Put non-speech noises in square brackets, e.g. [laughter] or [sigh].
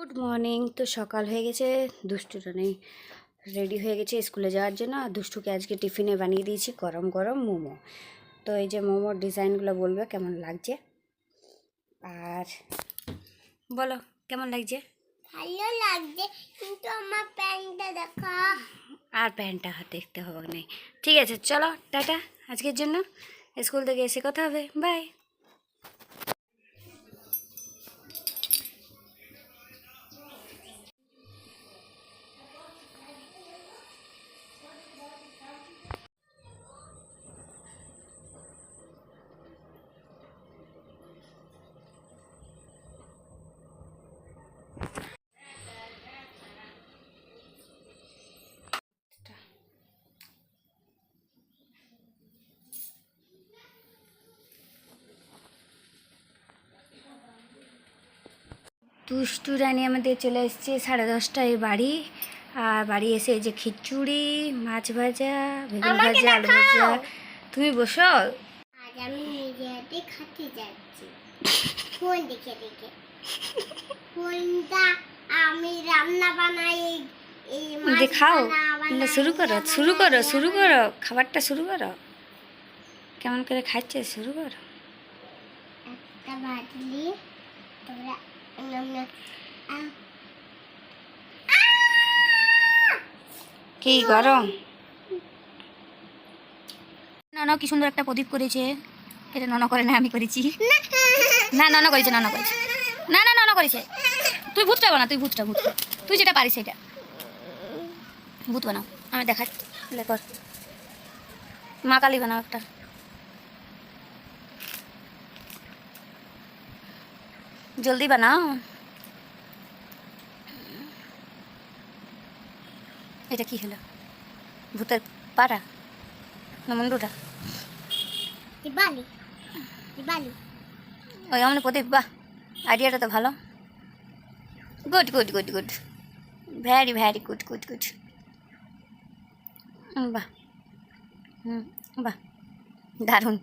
Good morning তো সকাল হয়ে গেছে দুষ্টুটা নেই। রেডি হয়ে গেছে স্কুলে যাওয়ার জন্য আর দুষ্টুকে আজকে টিফিনে বানিয়ে দিয়েছি গরম গরম মোমো। তো এই যে মোমোর ডিজাইনগুলো বলবে কেমন লাগছে? আর বলো কেমন লাগছে? ভালো লাগছে কিন্তু আমার প্যান্টটা দেখা। আর প্যান্টটা হাতে দেখতে হবে না। ঠিক আছে চলো টাটা। আজকের জন্য স্কুল থেকে এসে কথা হবে। বাই দুষ্টু রানী আমাদের চলে এসছে সাড়ে দশটায় বাড়ি। আর বাড়ি এসে এই যে খিচুড়ি মাছ ভাজা বেগুন ভাজা আলু ভাজা। তুমি বসো। আজ আমি নিজে খাতে যাচ্ছি। ফোন দেখে দেখে ফোনটা আমি রান্না বানাই। দেখাও। না, শুরু করো শুরু করো শুরু করো। খাবারটা শুরু করো। কেমন করে খাচ্ছে শুরু করো। একটা বাটলি আ- কি গরম? নন কি সুন্দর একটা প্রদীপ করেছে। এটা নন করে না আমি করেছি। [laughs] না নন করেছে নন করেছে। না না নন করেছে। তুই ভূতটা বানা তুই ভূতটা ভূত। তুই যেটা পারিস সেটা। ভূত বানাও আমি দেখাচ্ছি। কর। মা কালী বানাও একটা। জলদি বানাও। এটা কি হলো? ভূতের পাড়া? না মুন্ডুটা ওই অমনি প্রদীপ বাহ আইডিয়াটা তো ভালো। Good good good good very very good good good বাহ। হুম বাহ। দারুণ।